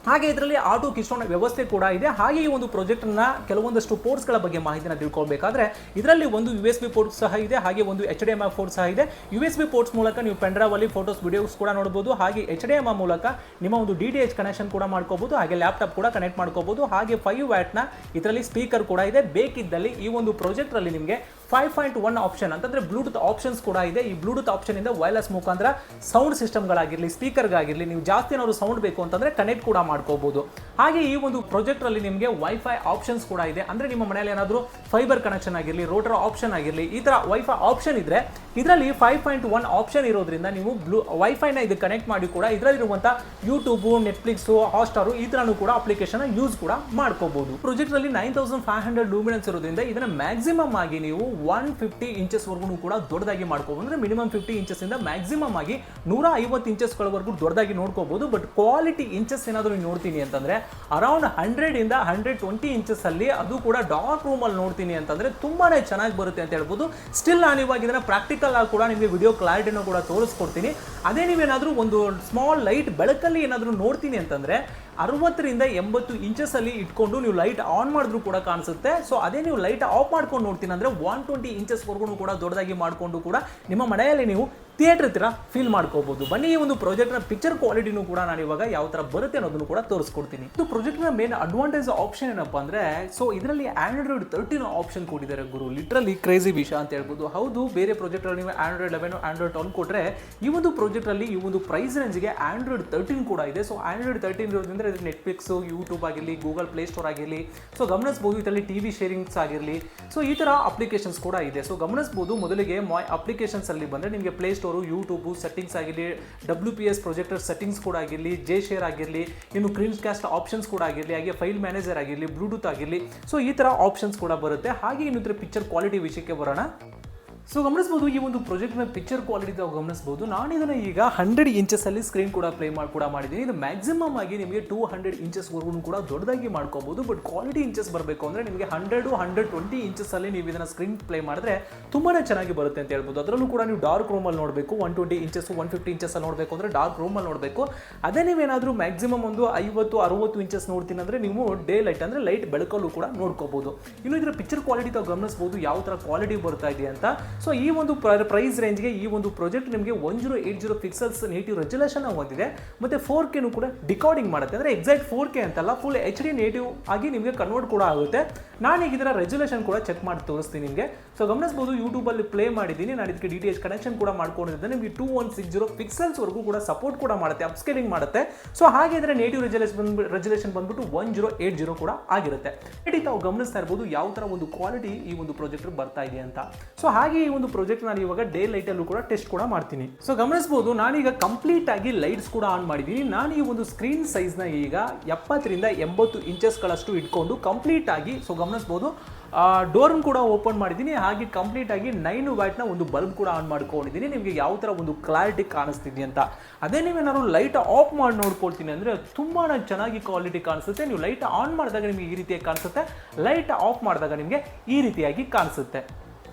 ಹಾಗೆ ಇದರಲ್ಲಿ ಆಟೋ ಕಿಸ್ಟೋನ್ ವ್ಯವಸ್ಥೆ ಕೂಡ ಇದೆ. ಹಾಗೆ ಈ ಒಂದು ಪ್ರಾಜೆಕ್ಟ್ನ ಕೆಲವೊಂದಷ್ಟು ಪೋರ್ಟ್ಸ್ಗಳ ಬಗ್ಗೆ ಮಾಹಿತಿನ ತಿಳ್ಕೊಳ್ಬೇಕಾದ್ರೆ ಇದರಲ್ಲಿ ಒಂದು ಯು ಎಸ್ ಬಿ ಪೋರ್ಟ್ ಸಹ ಇದೆ, ಹಾಗೆ ಒಂದು H D M I port ಸಹ ಇದೆ. ಯು ಎಸ್ ಬಿ ಪೋರ್ಟ್ಸ್ ಮೂಲಕ ನೀವು ಪೆಂಡ್ರಾವಲ್ಲಿ ಫೋಟೋಸ್ ವಿಡಿಯೋಸ್ ಕೂಡ ನೋಡಬಹುದು ಹಾಗೆ ಎಚ್ ಡಿ ಎಂ ಐ ಮೂಲಕ ನಿಮ್ಮ ಒಂದು ಡಿ ಡಿ ಎಚ್ ಕನೆಕ್ಷನ್ ಕೂಡ ಮಾಡ್ಕೋಬಹುದು ಹಾಗೆ ಲ್ಯಾಪ್ಟಾಪ್ ಕೂಡ ಕನೆಕ್ಟ್ ಮಾಡ್ಕೋಬಹುದು ಹಾಗೆ ಫೈವ್ ವ್ಯಾಟ್ನ ಇದರಲ್ಲಿ ಸ್ಪೀಕರ್ ಕೂಡ ಇದೆ. ಬೇಕಿದ್ದಲ್ಲಿ ಈ ಒಂದು ಪ್ರಾಜೆಕ್ಟ್ ಅಲ್ಲಿ ನಿಮಗೆ ಫೈವ್ ಪಾಯಿಂಟ್ ಒನ್ ಆಪ್ಷನ್ ಅಂತಂದ್ರೆ ಬ್ಲೂಟೂತ್ ಆಪ್ಷನ್ಸ್ ಕೂಡ ಇದೆ. ಈ ಬ್ಲೂಟೂತ್ ಆಪ್ಷನ್ ಇಂದ ವೈರ್ಲೆಸ್ ಮುಖಾಂತರ ಸೌಂಡ್ ಸಿಸ್ಟಮ್ಗಳಾಗಿರಲಿ ಸ್ಪೀಕರ್ಗಾಗಿರಲಿ ನೀವು ಜಾಸ್ತಿ ಏನಾದ್ರು ಸೌಂಡ್ ಬೇಕು ಅಂತಂದ್ರೆ ಕನೆಕ್ಟ್ ಕೂಡ ಮಾಡ್ಕೋಬಹುದು ಹಾಗೆ ಈ ಒಂದು ಪ್ರೊಜೆಕ್ಟ್ರಲ್ಲಿ ನಿಮಗೆ ವೈಫೈ ಆಪ್ಷನ್ಸ್ ಕೂಡ ಇದೆ. ಅಂದ್ರೆ ನಿಮ್ಮ ಮನೆಯಲ್ಲಿ ಏನಾದರೂ ಫೈಬರ್ ಕನೆಕ್ಷನ್ ಆಗಿರಲಿ ರೋಟರ್ ಆಪ್ಷನ್ ಆಗಿರಲಿ, ಈ ತರ ವೈಫೈ ಆಪ್ಷನ್ ಇದ್ರೆ ಇದರಲ್ಲಿ ಫೈವ್ ಪಾಯಿಂಟ್ ಒನ್ ಆಪ್ಷನ್ ಇರೋದ್ರಿಂದ ನೀವು ಬ್ಲೂ ವೈಫೈನ ಇದು ಕನೆಕ್ಟ್ ಮಾಡಿ ಕೂಡ ಇದರಲ್ಲಿರುವಂಥ ಯೂಟ್ಯೂಬು ನೆಟ್ಫ್ಲಿಕ್ಸು ಹಾಟ್ಸ್ಟಾರು ಈ ತರನು ಕೂಡ ಅಪ್ಲಿಕೇಶನ್ ಯೂಸ್ ಕೂಡ ಮಾಡ್ಕೋಬಹುದು ಪ್ರೊಜೆಕ್ಟ್ ಅಲ್ಲಿ nine thousand five hundred luminance ಇರೋದ್ರಿಂದ ಇದನ್ನ ಮ್ಯಾಕ್ಸಿಮಮ್ ಆಗಿ ನೀವು ಒನ್ ಫಿಫ್ಟಿ ಇಂಚಸ್ ವರ್ಗು ಕೂಡ ದೊಡ್ಡದಾಗಿ ಮಾಡ್ಕೋಬಹುದು ಅಂದ್ರೆ ಮಿನಿಮಮ್ ಫಿಫ್ಟಿ ಇಂಚಸ್ ಇಂದ ಮ್ಯಾಕ್ಸಿಮಮ್ ಆಗಿ ನೂರ ಐವತ್ತು ಇಂಚಸ್ಗಳವರೆಗೂ ದೊಡ್ಡದಾಗಿ ನೋಡ್ಕೋಬಹುದು ಬಟ್ ಕ್ವಾಲಿಟಿ ಇಂಚಸ್ ಏನಾದರೂ ನೀವು ನೋಡ್ತೀನಿ ಅಂತಂದ್ರೆ ಅರೌಂಡ್ ಹಂಡ್ರೆಡ್ ಇಂದ ಹಂಡ್ರೆಡ್ ಟ್ವೆಂಟಿ ಇಂಚಸ್ ಅಲ್ಲಿ ಅದು ಕೂಡ ಡಾರ್ಕ್ ರೂಮ್ ಅಲ್ಲಿ ನೋಡ್ತೀನಿ ಅಂತಂದ್ರೆ ತುಂಬಾನೇ ಚೆನ್ನಾಗಿ ಬರುತ್ತೆ ಅಂತ ಹೇಳ್ಬೋದು. ಸ್ಟಿಲ್ ನಾನು ಇವಾಗ ಪ್ರಾಕ್ಟಿಕಲ್ ಆಗಿ ಕೂಡ ನಿಮಗೆ ವಿಡಿಯೋ ಕ್ಲಾರಿಟಿನೂ ಕೂಡ ತೋರಿಸ್ಕೊಡ್ತೀನಿ. ಅದೇ ನೀವೇನಾದರೂ ಒಂದು ಸ್ಮಾಲ್ ಲೈಟ್ ಬೆಳಕಲ್ಲಿ ಏನಾದರೂ ನೋಡ್ತೀನಿ ಅಂತಂದ್ರೆ, ಅರವತ್ತರಿಂದ ಎಂಬತ್ತು ಇಂಚಸ್ ಅಲ್ಲಿ ಇಟ್ಕೊಂಡು ನೀವು ಲೈಟ್ ಆನ್ ಮಾಡಿದ್ರು ಕೂಡ ಕಾಣಿಸುತ್ತೆ. ಸೊ ಅದೇ ನೀವು ಲೈಟ್ ಆಫ್ ಮಾಡ್ಕೊಂಡು ನೋಡ್ತೀನಿ ಅಂದ್ರೆ ಒನ್ ಟ್ವೆಂಟಿ ಇಂಚಸ್ವರೆಗೂ ಕೂಡ ದೊಡ್ಡದಾಗಿ ಮಾಡಿಕೊಂಡು ಕೂಡ ನಿಮ್ಮ ಮನೆಯಲ್ಲಿ ನೀವು ಥಿಯೇಟರ್ ಹತ್ರ ಫೀಲ್ ಮಾಡ್ಕೋಬಹುದು ಬನ್ನಿ, ಈ ಒಂದು ಪ್ರಾಜೆಕ್ಟ್ನ ಪಿಕ್ಚರ್ ಕ್ವಾಲಿಟಿನೂ ಕೂಡ ನಾನು ಇವಾಗ ಯಾವ ತರ ಬರುತ್ತೆ ಅನ್ನೋದನ್ನು ಕೂಡ ತೋರಿಸ್ಕೊಡ್ತೀನಿ. ಇದು ಪ್ರಾಜೆಕ್ಟ್ನ ಮೇನ್ ಅಡ್ವಾಂಟೇಜ್ ಆಪ್ಷನ್ ಏನಪ್ಪಾ ಅಂದ್ರೆ ಸೊ ಇದರಲ್ಲಿ ಆಂಡ್ರಾಯ್ಡ್ ತರ್ಟಿನ್ ಆಪ್ಷನ್ ಕೊಟ್ಟಿದ್ದಾರೆ ಗುರು. ಲಿಟ್ರಲಿ ಕ್ರೇಜಿ ವಿಷಯ ಅಂತ ಹೇಳ್ಬೋದು. ಹೌದು, ಬೇರೆ ಪ್ರಾಜೆಕ್ಟ್ ಅಲ್ಲಿ ನೀವು ಆಂಡ್ರಾಯ್ಡ್ ಲೆವೆನ್ ಆಂಡ್ರಾಯ್ಡ್ ಟೆನ್ ಕೊಟ್ಟರೆ ಈ ಒಂದು ಪ್ರಾಜೆಕ್ಟ್ ಅಲ್ಲಿ ಈ ಒಂದು ಪ್ರೈಸ್ ರೇಂಜ್ಗೆ ಆಂಡ್ರಾಯ್ಡ್ ತರ್ಟೀನ್ ಕೂಡ ಇದೆ. ಸೊ ಆಂಡ್ರಾಯ್ಡ್ ತರ್ಟೀನ್ ಇರೋದ್ರಿಂದ ಇದು ನೆಟ್ಫ್ಲಿಕ್ಸ್ ಯೂಟ್ಯೂಬ್ ಆಗಿರಲಿ ಗೂಗಲ್ ಪ್ಲೇ ಸ್ಟೋರ್ ಆಗಿರಲಿ ಸೊ ಗಮನಿಸಬಹುದು ಇದರಲ್ಲಿ ಟಿ ವಿ ಶೇರಿಂಗ್ಸ್ ಆಗಿರಲಿ. ಸೊ ಈ ಥರ ಅಪ್ಲಿಕೇಶನ್ಸ್ ಕೂಡ ಇದೆ. ಸೊ ಗಮನಿಸಬಹುದು ಮೊದಲಿಗೆ ಮೈ ಅಪ್ಲಿಕೇಶನ್ಸ್ ಅಲ್ಲಿ ಬಂದರೆ ನಿಮಗೆ ಪ್ಲೇ ಯೂಟ್ಯೂಬು ಸೆಟ್ಟಿಂಗ್ಸ್ ಆಗಿರಲಿ W P S projector settings ಕೂಡ ಆಗಿರಲಿ ಜೆ ಶೇರ್ ಆಗಿರಲಿ, ಇನ್ನು ಕ್ರೀನ್ ಕ್ಯಾಸ್ಟ್ ಆಪ್ಷನ್ಸ್ ಕೂಡ ಆಗಿರಲಿ, ಹಾಗೆ ಫೈಲ್ ಮ್ಯಾನೇಜರ್ ಆಗಿರಲಿ ಬ್ಲೂಟೂತ್ ಆಗಿರಲಿ. ಸೊ ಈ ಥರ ಆಪ್ಷನ್ಸ್ ಕೂಡ ಬರುತ್ತೆ. ಹಾಗೆ ಇನ್ನಿದ್ರೆ ಪಿಕ್ಚರ್ ಕ್ವಾಲಿಟಿ ವಿಷಯಕ್ಕೆ ಬರೋಣ. ಸೊ ಗಮನಿಸಬಹುದು ಈ ಒಂದು ಪ್ರಾಜೆಕ್ಟ್ನ ಪಿಕ್ಚರ್ ಕ್ವಾಲಿಟಿ ತಾವು ಗಮನಿಸಬಹುದು ನಾನು ಇದನ್ನು ಈಗ ಹಂಡ್ರೆಡ್ ಇಂಚಸ್ಸಲ್ಲಿ ಸ್ಕ್ರೀನ್ ಕೂಡ ಪ್ಲೇ ಮಾಡಿ, ಕೂಡ ಮಾಡಿದ್ದೀನಿ. ಇದು ಮ್ಯಾಕ್ಸಿಮಮ್ ಆಗಿ ನಿಮಗೆ ಟೂ ಹಂಡ್ರೆಡ್ ಇಂಚಸ್ವರೆಗೂ ಕೂಡ ದೊಡ್ಡದಾಗಿ ಮಾಡ್ಕೋಬಹುದು ಬಟ್ ಕ್ವಾಲಿಟಿ ಇಂಚಸ್ ಬರಬೇಕು ಅಂದರೆ ನಿಮಗೆ ಹಂಡ್ರೆಡು ಹಂಡ್ರೆಡ್ ಟ್ವೆಂಟಿ ಇಂಚಸ್ಸಲ್ಲಿ ನೀವು ಇದನ್ನು ಸ್ಕ್ರೀನ್ ಪ್ಲೇ ಮಾಡಿದ್ರೆ ತುಂಬಾ ಚೆನ್ನಾಗಿ ಬರುತ್ತೆ ಅಂತ ಹೇಳ್ಬೋದು. ಅದರಲ್ಲೂ ಕೂಡ ನೀವು ಡಾರ್ಕ್ ರೂಮಲ್ಲಿ ನೋಡಬೇಕು one twenty inches one fifty ಇಂಚಸ್ಸಲ್ಲಿ ನೋಡಬೇಕು ಅಂದರೆ ಡಾರ್ಕ್ ರೂಮಲ್ಲಿ ನೋಡಬೇಕು. ಅದೇ ನೀವೇನಾದರೂ ಮ್ಯಾಕ್ಸಿಮಮ್ ಒಂದು ಐವತ್ತು, ಅರವತ್ತು ಇಂಚಸ್ ನೋಡ್ತೀನಿ ಅಂದರೆ ನೀವು ಡೇ ಲೈಟ್ ಅಂದರೆ ಲೈಟ್ ಬೆಳಕಲ್ಲೂ ಕೂಡ ನೋಡ್ಕೋಬಹುದು ಇನ್ನು ಇದರ ಪಿಕ್ಚರ್ ಕ್ವಾಲಿಟಿ ತಾವು ಗಮನಿಸಬಹುದು ಯಾವ ಥರ ಕ್ವಾಲಿಟಿ ಬರ್ತಾ ಇದೆ ಅಂತ. ಸೊ ಈ ಒಂದು ಪ್ರೈಸ್ ರೇಂಜ್ಗೆ ಈ ಒಂದು ಪ್ರಾಜೆಕ್ಟ್ ನಿಮಗೆ one zero eight zero pixels native resolution ಹೊಂದಿದೆ. ಮತ್ತೆ ಫೋರ್ ಕೆನು ಕೂಡ ಡಿಕಾರ್ಡಿಂಗ್ ಮಾಡುತ್ತೆ. ಅಂದರೆ ಎಕ್ಸಾಕ್ಟ್ ಫೋರ್ ಕೆ ಅಂತಲ್ಲ ಫುಲ್ ಎಚ್ ಡಿ ನೇಟಿವ್ ಆಗಿ ನಿಮಗೆ ಕನ್ವರ್ಟ್ ಕೂಡ ಆಗುತ್ತೆ. ನಾನೀಗ ಇದರ ರೆಜುಲೇಷನ್ ಕೂಡ ಚೆಕ್ ಮಾಡಿ ತೋರಿಸ್ತೀನಿ ನಿಮಗೆ. ಸೊ ಗಮನಿಸಬಹುದು ಯೂಟ್ಯೂಬಲ್ಲಿ ಪ್ಲೇ ಮಾಡಿದ್ದೀನಿ. ನಾನು ಇದಕ್ಕೆ ಡಿ ಟಿ ಎಚ್ ಕನೆಕ್ಷನ್ ಕೂಡ ಮಾಡ್ಕೊಂಡಿದ್ದೆ ನಿಮಗೆ ಟೂ ಒನ್ ಸಿಕ್ಸ್ ಜೀರೋ ಪಿಕ್ಸಲ್ಸ್ವರೆಗೂ ಕೂಡ ಸಪೋರ್ಟ್ ಕೂಡ ಮಾಡುತ್ತೆ ಅಪ್ಸ್ಕೇಲಿಂಗ್ ಮಾಡುತ್ತೆ. ಸೊ ಹಾಗೆ ಇದರ ನೇಟಿವ್ ರೆಜುಲೇಷನ್ ಬಂದ್ಬಿಟ್ಟು ರೆಜುಲೇಷನ್ ಬಂದ್ಬಿಟ್ಟು ಒನ್ ಜೀರೋ ಏಟ್ ಜೀರೋ ಕೂಡ ಆಗಿರುತ್ತೆ. ತಾವು ಗಮನಿಸ್ತಾ ಇರ್ಬೋದು, ಯಾವ ಥರ ಒಂದು ಕ್ವಾಲಿಟಿ ಈ ಒಂದು ಪ್ರಾಜೆಕ್ಟ್ ಬರ್ತಾ ಇದೆ ಅಂತ. ಸೊ ಹಾಗೆ ಈ ಒಂದು ಪ್ರಾಜೆಕ್ಟ್ ನಾನು ಇವಾಗ ಡೇ ಲೈಟ್ ಅಲ್ಲೂ ಕೂಡ ಟೆಸ್ಟ್ ಕೂಡ ಮಾಡ್ತೀನಿ. ಸೊ ಗಮನಿಸಬಹುದು ನಾನೀಗ ಕಂಪ್ಲೀಟ್ ಆಗಿ ಲೈಟ್ಸ್ ಕೂಡ ಆನ್ ಮಾಡಿದ್ದೀನಿ ನಾನು ಈ ಒಂದು ಸ್ಕ್ರೀನ್ನ ಈಗ ಎಪ್ಪತ್ತರಿಂದ ಎಂಬತ್ತು ಇಂಚಸ್ಗಳಷ್ಟು ಇಟ್ಕೊಂಡು ಕಂಪ್ಲೀಟ್ ಆಗಿ ಸೊ ಗಮನಿಸಬಹುದು ಡೋರ್ನ್ ಕೂಡ ಓಪನ್ ಮಾಡಿದ್ದೀನಿ ಹಾಗೆ ಕಂಪ್ಲೀಟ್ ಆಗಿ ನೈನ್ ವ್ಯಾಟ್ನ ಒಂದು ಬಲ್ಬ್ ಕೂಡ ಆನ್ ಮಾಡ್ಕೊಂಡಿದ್ದೀನಿ ನಿಮಗೆ ಯಾವ ಥರ ಒಂದು ಕ್ಲಾರಿಟಿ ಕಾಣಿಸ್ತಿದೆ ಅಂತ. ಅದೇ ನೀವೇನಾದ್ರು ಲೈಟ್ ಆಫ್ ಮಾಡಿ ನೋಡ್ಕೊಳ್ತೀನಿ ಅಂದರೆ ತುಂಬಾ ಚೆನ್ನಾಗಿ ಕ್ವಾಲಿಟಿ ಕಾಣಿಸುತ್ತೆ. ನೀವು ಲೈಟ್ ಆನ್ ಮಾಡಿದಾಗ ನಿಮಗೆ ಈ ರೀತಿಯಾಗಿ ಕಾಣಿಸುತ್ತೆ. ಲೈಟ್ ಆಫ್ ಮಾಡಿದಾಗ ನಿಮಗೆ ಈ ರೀತಿಯಾಗಿ ಕಾಣಿಸುತ್ತೆ.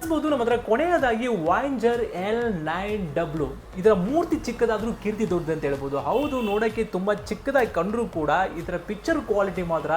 ಗಮನಿಸಬಹುದು ನಮ್ಮ ಹತ್ರ ಕೊನೆಯದಾಗಿ ವಾಯಿಂಜರ್ ಎಲ್ ನೈನ್ ಡಬ್ಲ್ಯೂ ಇದರ ಮೂರ್ತಿ ಚಿಕ್ಕದಾದರೂ ಕೀರ್ತಿ ದೊಡ್ಡದು ಅಂತ ಹೇಳ್ಬೋದು. ಹೌದು ನೋಡೋಕ್ಕೆ ತುಂಬಾ ಚಿಕ್ಕದಾಗಿ ಕಂಡರೂ ಕೂಡ ಇದರ ಪಿಕ್ಚರ್ ಕ್ವಾಲಿಟಿ ಮಾತ್ರ